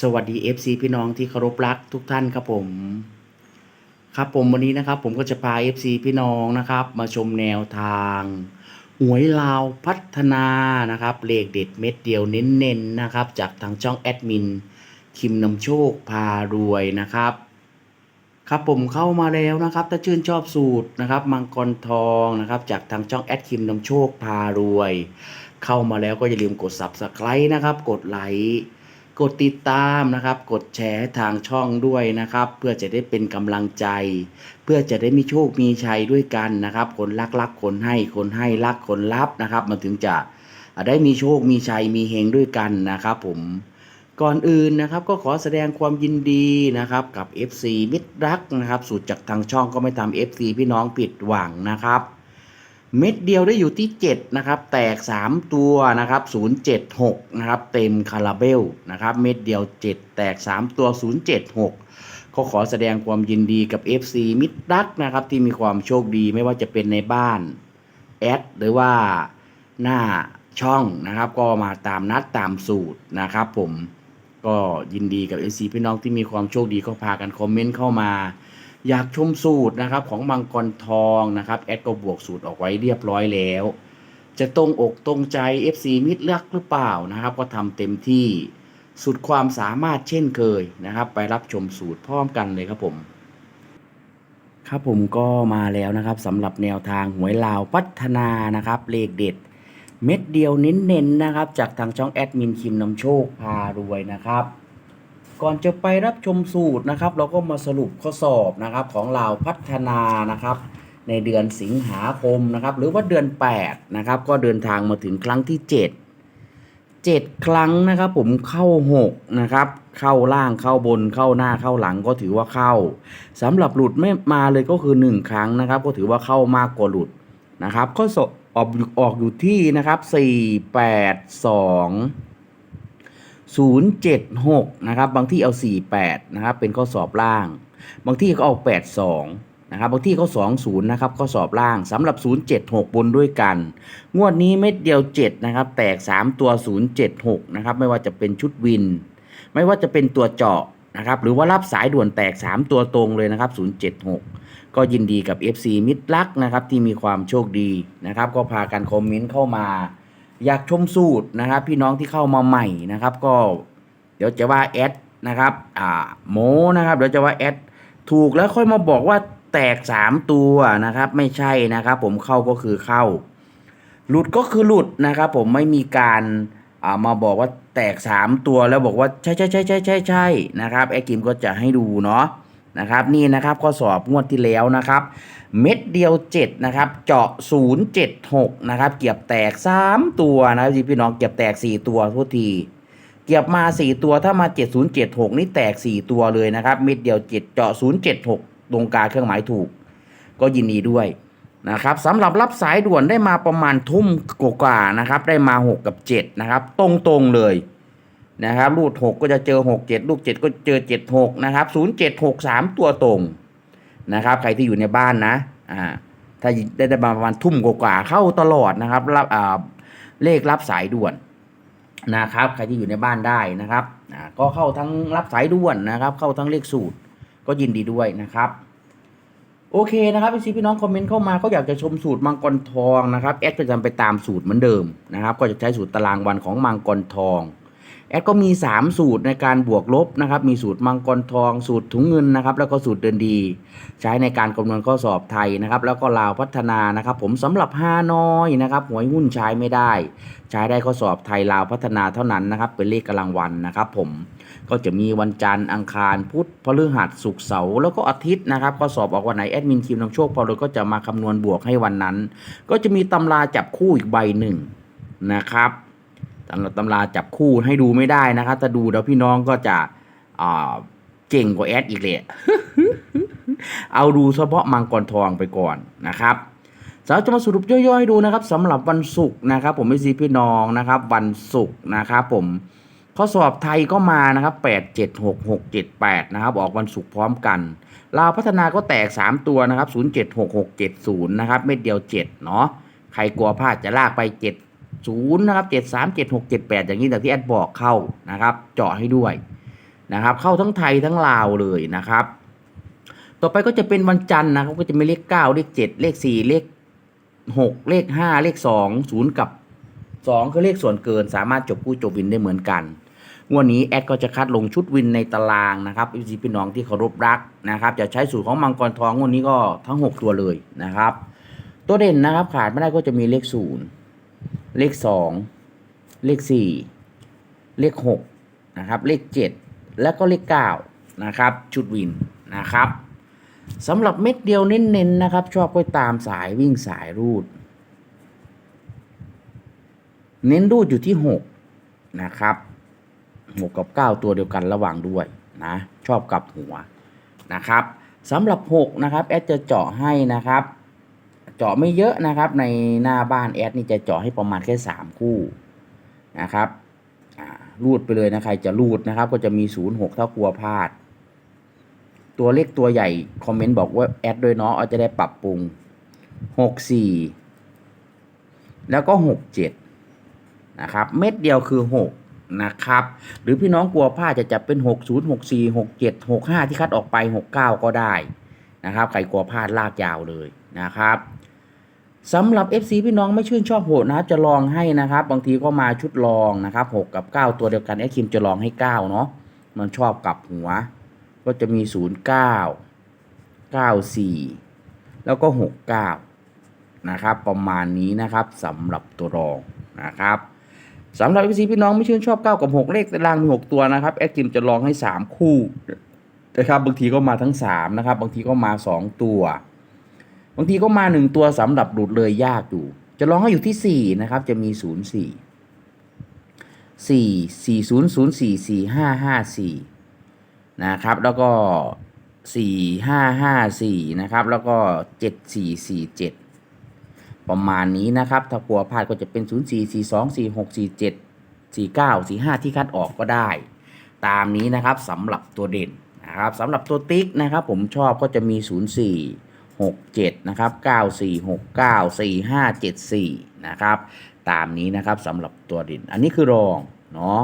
สวัสดี FC พี่น้องที่เคารพรักทุกท่านครับผม ครับผมวันนี้นะครับ ผมก็จะพา FC พี่น้องนะครับ มาชมแนวทางหวยลาวพัฒนานะครับเลขเด็ดเม็ดเดียวเน้นๆนะครับ จากทางช่องแอดมินคิมนำโชคพารวยนะครับ ครับผมเข้ามาแล้วนะครับ ถ้าชื่นชอบสูตรนะครับ มังกรทองนะครับ จากทางช่องแอดคิมนำโชคพารวย เข้ามาแล้วก็อย่าลืมกด subscribe นะครับ กดไลค์ กดติดตามนะครับ กดแชร์ทางช่องด้วยนะครับ เพื่อจะได้เป็นกำลังใจ เพื่อจะได้มีโชคมีชัยด้วยกันนะครับ คนรักรักคนให้คนให้รักคนรับนะครับ มันถึงจะได้มีโชคมีชัยมีเฮงด้วยกันนะครับผมก่อนอื่นนะครับก็ขอแสดงความยินดีนะครับกับ FC มิตรรักนะครับสูตรจากทางช่องก็ไม่ทำ FC พี่น้องผิดหวังนะครับ เม็ดเดียวได้อยู่ที่ 7 นะครับ แตก 3 ตัวนะครับ 076 นะครับ เต็มคาราเบลนะครับ เม็ดเดียว 7 แตก 3 ตัว 076 ก็ขอแสดงความยินดีกับ FC มิตรรักนะครับ ที่มีความโชคดีไม่ว่าจะเป็นในบ้าน แอด หรือว่าหน้าช่องนะครับ ก็มาตามนัดตามสูตรนะครับผมก็ยินดีกับ FC พี่น้องที่มีความโชคดีก็พากันคอมเมนต์เข้ามา อยากชมสูตรนะครับของมังกรทองนะครับแอดก็บวกสูตรออกไว้เรียบร้อยแล้ว จะตรงอกตรงใจ FC มิตรเลือกหรือเปล่านะครับ ก็ทำเต็มที่สุดความสามารถเช่นเคยนะครับ ไปรับชมสูตรพร้อมกันเลยครับผม ครับผมก็มาแล้วนะครับสำหรับแนวทางหวยลาวพัฒนานะครับเลขเด็ด เม็ดเดียวเน้นๆนะครับ จากทางช่องแอดมินคิมนำโชคพารวยนะครับ ก่อนจะไปรับชมสูตรนะครับ เราก็มาสรุปข้อสอบนะครับของลาพัฒนานะครับ ในเดือนสิงหาคมนะครับ หรือว่าเดือน8นะครับก็เดินทางมาถึงครั้งที่ 7 7 ครั้งนะครับ ผมเข้า6นะครับเข้าล่างเข้าบนเข้าหน้าเข้าหลังก็ถือว่าเข้าสำหรับหลุดไม่มาเลยก็คือ 1 ครั้งนะครับ ก็ถือว่าเข้ามากกว่าหลุดนะครับข้อสอบออกออกอยู่ที่นะครับ4 8 2 076 นะครับ บางที่เอา 48 นะครับ เป็นข้อสอบล่าง บางที่ก็เอา 82 นะครับ บางที่ก็20 นะครับ ข้อสอบล่างสำหรับ 076 บนด้วยกัน งวดนี้เม็ดเดียว 7 นะครับ แตก 3 ตัว 076 นะครับ ไม่ว่าจะเป็นชุดวิน ไม่ว่าจะเป็นตัวเจาะนะครับ หรือว่ารับสายด่วนแตก 3 ตัวตรงเลยนะครับ 076 ก็ยินดีกับ FC มิตรลักนะครับที่มีความโชคดีนะครับ ก็พากันคอมเมนต์เข้ามา อยากชมสูตรนะครับ พี่น้องที่เข้ามาใหม่นะครับ ก็เดี๋ยวจะว่าแอดนะครับ อ่าโมนะครับเดี๋ยวจะว่าแอดถูกแล้วค่อยมาบอกว่าแตกสามตัวนะครับ ไม่ใช่นะครับ ผมเข้าก็คือเข้า หลุดก็คือหลุดนะครับ ผมไม่มีการอ่ามาบอกว่าแตกสามตัวแล้วบอกว่าใช่ใช่ใช่ใช่ใช่ใช่นะครับแอดกิมก็จะให้ดูเนาะ นะครับนี่นะครับข้อสอบงวดที่แล้วนะครับ เม็ดเดียว 7 นะครับ เจาะ 076 นะครับ เกียบแตก 3 ตัวนะครับพี่น้องเกียบแตก 4 ตัวทุกที เกียบมา 4 ตัวถ้ามา 7076 นี่แตก 4 ตัวเลยนะครับ เม็ดเดียว 7 เจาะ 076 ตรงกลางเครื่องหมายถูก ก็ยินดีด้วยนะครับสำหรับรับสายด่วนได้มาประมาณทุ่มกว่าๆนะครับ ได้มา 6 กับ 7 นะครับ ตรงๆเลย นะครับรูด6ก็จะเจอ6 7ลูก7ก็เจอ76นะครับ076 3ตัวตรงนะครับใครที่อยู่ในบ้านนะอ่าถ้าได้ได้ประมาณทุ่มกว่าเข้าตลอดนะครับรับอ่าเลขรับสายด่วนนะครับ ใครที่อยู่ในบ้านได้นะครับอ่าก็เข้าทั้งรับสายด่วนนะครับ เข้าทั้งเลขสูตรก็ยินดีด้วยนะครับโอเคนะครับพี่ซีพี่น้องคอมเมนต์เข้ามาก็อยากจะชมสูตรมังกรทองนะครับแอดก็จะไปตามสูตรเหมือนเดิมนะครับ ก็จะใช้สูตรตารางวันของมังกรทอง แอดก็มี 3 สูตรในการบวกลบนะครับ มีสูตรมังกรทอง สูตรถุงเงินนะครับ แล้วก็สูตรเดินดี ใช้ในการคำนวณข้อสอบไทยนะครับ แล้วก็ลาวพัฒนานะครับ ผมสำหรับฮานอยนะครับหวยหุ้นใช้ไม่ได้ ใช้ได้ข้อสอบไทยลาวพัฒนาเท่านั้นนะครับ เป็นเลขกำลังวันนะครับ ผม ก็จะมีวันจันทร์อังคารพุธพฤหัสศุกร์เสาร์แล้วก็อาทิตย์นะครับข้อสอบออกวันไหนแอดมินคิวนำโชคพอเลก็จะมาคำนวณบวกให้วันนั้น ก็จะมีตำราจับคู่อีกใบหนึ่งนะครับ ตำราจับคู่ให้ดูไม่ได้นะครับถ้าดูแล้วพี่น้องก็จะเเก่งกว่าแอดอีกเลยเอาดูเฉพาะมังกรทองไปก่อนนะครับสาวจะมาสรุปย่อยๆให้ดูนะครับสำหรับวันศุกร์นะครับ ผมไม่ซีพี่น้องนะครับ วันศุกร์นะครับผมข้อสอบไทยก็มานะครับ8 7 6 6 7 8นะครับออกวันศุกร์พร้อมกันลาวพัฒนาก็แตก 3 ตัวนะครับ 0 7 6 6 7 0นะครับเม็ดเดียว 7 เนาะใครกลัวพลาดจะลากไป 7 0นะครับ7 3 7 6 7 8อย่างนี้แต่ที่แอดบอกเข้านะครับเจาะให้ด้วยนะครับ เข้าทั้งไทยทั้งลาวเลยนะครับ ต่อไปก็จะเป็นวันจันทร์นะครับก็จะมีเลข9เลข7เลข4เลข6เลข5เลข2 0กับ2คือเลขส่วนเกิน สามารถจบคู่จบวินได้เหมือนกันงวันนี้แอดก็จะคัดลงชุดวินในตารางนะครับพี่พี่น้องที่เคารพรักนะครับ จะใช้สูตรของมังกรทองงวันนี้ก็ทั้ง 6 ตัวเลยนะครับ ตัวเด่นนะครับขาดไม่ได้ก็จะมีเลข0 เลข 2 เลข 4 เลข6นะครับ เลข 7 แล้วก็เลข9นะครับ ชุดวินนะครับสำหรับเม็ดเดียวเน้นๆนะครับ ชอบก็ตามสายวิ่งสายรูด เน้นรูดอยู่ที่หกนะครับหกกับเก้าตัวเดียวกันระหว่างด้วยนะชอบกลับหัวนะครับสำหรับหกนะครับ แอดจะเจาะให้นะครับ เจาะไม่เยอะนะครับ ในหน้าบ้านแอดนี่จะเจาะให้ประมาณแค่สามคู่นะครับรูดไปเลยนะใครจะรูดนะครับ ก็จะมีศูนย์หกถ้ากลัวพลาด ตัวเลขตัวใหญ่ คอมเมนต์บอกว่าแอดด้วยเนาะเอาจะได้ปรับปรุงหกสี่แล้วก็หกเจ็ดนะครับ เม็ดเดียวคือหกนะครับ หรือพี่น้องกลัวพลาดจะจับเป็นหกศูนย์หกสี่หกเจ็ดหกห้าที่คัดออกไปหกเก้าก็ได้นะครับ ใครกลัวพลาดลากยาวเลยนะครับ สำหรับ FC พี่น้องไม่ชื่นชอบโหดนะครับจะลองให้นะครับ บางทีก็มาชุดลองนะครับหกกับเก้าตัวเดียวกันแอดคิมจะลองให้เก้าเนาะมันชอบกลับหัว ก็จะมี 0 9 9 4 แล้วก็ 6 9 นะครับ ประมาณนี้นะครับสำหรับตัวรองนะครับสำหรับพี่พี่น้องไม่ชื่นชอบ 9 กับ 6 เลขตารางมี 6 ตัวนะครับแอดกิมจะลองให้ 3 คู่นะครับบางทีก็มาทั้ง 3 นะครับ บางทีก็มา 2 ตัว บางทีก็มา1ตัวสำหรับดูดเลยยากอยู่ จะลองให้อยู่ที่4นะครับ จะมี0 4 4 4 0 0 4 4 5 5 4นะครับ แล้วก็สี่ห้าห้าสี่นะครับ แล้วก็เจ็ดสี่สี่เจ็ดประมาณนี้นะครับ ถ้ากลัวพลาดก็จะเป็นศูนย์สี่สี่สองสี่หกสี่เจ็ดสี่เก้าสี่ห้าที่คัดออกก็ได้ ตามนี้นะครับสำหรับตัวเด่นนะครับสำหรับตัวติ๊กนะครับ ผมชอบก็จะมีศูน ย์สี่หกเจ็ดนะครับเก้าสี่หกเก้าสี่ห้าเจ็ดสี่นะครับตามนี้นะครับสำหรับตัวด่นอันนี้คือรองเนาะ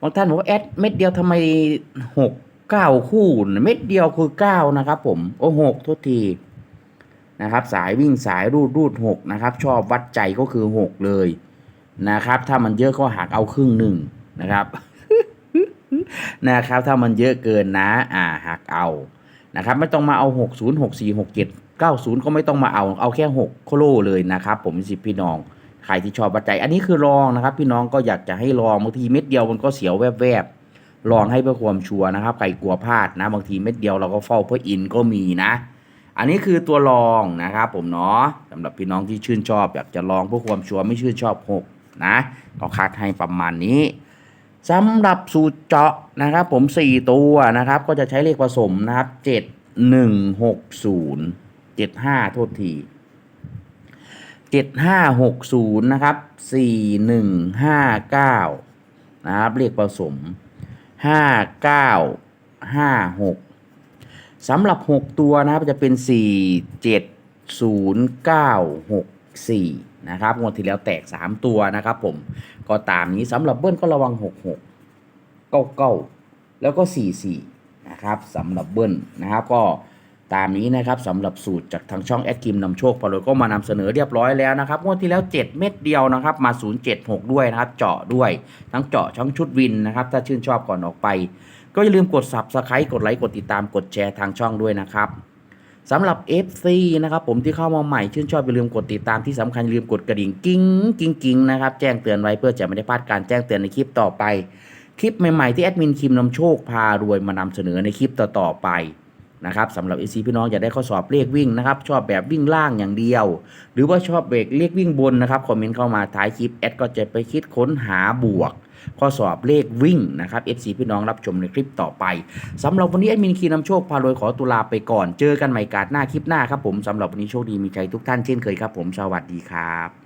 บางท่านบอกว่าแอดเม็ดเดียวทำไมหกเก้าคู่ เม็ดเดียวคือเก้านะครับผม โอ้หกโทษทีนะครับ สายวิ่งสายรูดรูดหกนะครับ ชอบวัดใจก็คือหกเลยนะครับ ถ้ามันเยอะก็หักเอาครึ่งหนึ่งนะครับนะครับ ถ้ามันเยอะเกินนะ อ่าหักเอา นะครับ ไม่ต้องมาเอาหกศูนย์หกสี่หกเจ็ดเก้าศูนย์ก็ไม่ต้องมาเอาเอาแค่หกโคโลเลยนะครับ ผมสิพี่น้องใครที่ชอบวัดใจอันนี้คือลองนะครับ พี่น้องก็อยากจะให้ลองบางทีเม็ดเดียวมันก็เสียวแวบๆลองให้เพื่อความชัวร์นะครับใครกลัวพลาดนะ บางทีเม็ดเดียวเราก็เฝ้าเพื่ออินก็มีนะ อันนี้คือตัวลองนะครับ ผมเนาะสำหรับพี่น้องที่ชื่นชอบอยากจะลองเพื่อความชัวร์ไม่ชื่นชอบหกนะก็คัดให้ประมาณนี้ สำหรับสูตรเจาะนะครับ ผมสี่ตัวนะครับ ก็จะใช้เลขผสมนะครับเจ็ดหนึ่งหกศูนย์เจ็ดห้าโทษทีเจ็ดห้าหกศูนย์นะครับสี่หนึ่งห้าเก้านะครับ เลขผสมห้าเก้าห้าหกสำหรับหกตัวนะครับจะเป็นสี่เจ็ดศู นะครับงวดที่แล้วแตกสามตัวนะครับผมก็ตามนี้สำหรับเบิ้ลก็ระวังหกหกเก้าเก้าแล้วก็สี่สี่นะครับสำหรับเบิ้ลนะครับก็ตามนี้นะครับสำหรับสูตรจากทางช่องแอดกิมนำโชคพอเลยก็มานำเสนอเรียบร้อยแล้วนะครับงวดที่แล้ว 7 เม็ดเดียวนะครับมา 076 ด้วยนะครับ เจาะด้วย ทั้งเจาะทั้งชุดวินนะครับถ้าชื่นชอบก่อนออกไป ก็อย่าลืมกด subscribe กดไลค์กดติดตามกดแชร์ทางช่องด้วยนะครับ สำหรับ FC นะครับผมที่เข้ามาใหม่ชื่นชอบอย่าลืมกดติดตามที่สำคัญอย่าลืมกดกระดิ่งกิ้งกิ้งกิ้งนะครับแจ้งเตือนไว้เพื่อจะไม่ได้พลาดการแจ้งเตือนในคลิปต่อไป คลิปใหม่ๆที่แอดมินคิมนำโชคพารวยมานำเสนอในคลิปต่อๆไปนะครับสำหรับ AC พี่น้องอยากได้ข้อสอบเลขวิ่งนะครับชอบแบบวิ่งล่างอย่างเดียว หรือว่าชอบเบรกเลขวิ่งบนนะครับคอมเมนต์เข้ามาท้ายคลิปแอดก็จะไปคิดค้นหาบวก ข้อสอบเลขวิ่งนะครับ FC พี่น้องรับชมในคลิปต่อไปสำหรับวันนี้แอดมินคีนำโชคพารวยขอตุลาไปก่อน เจอกันใหม่กาดหน้าคลิปหน้าครับผมสำหรับวันนี้โชคดีมีใจทุกท่านเช่นเคยครับผมสวัสดีครับ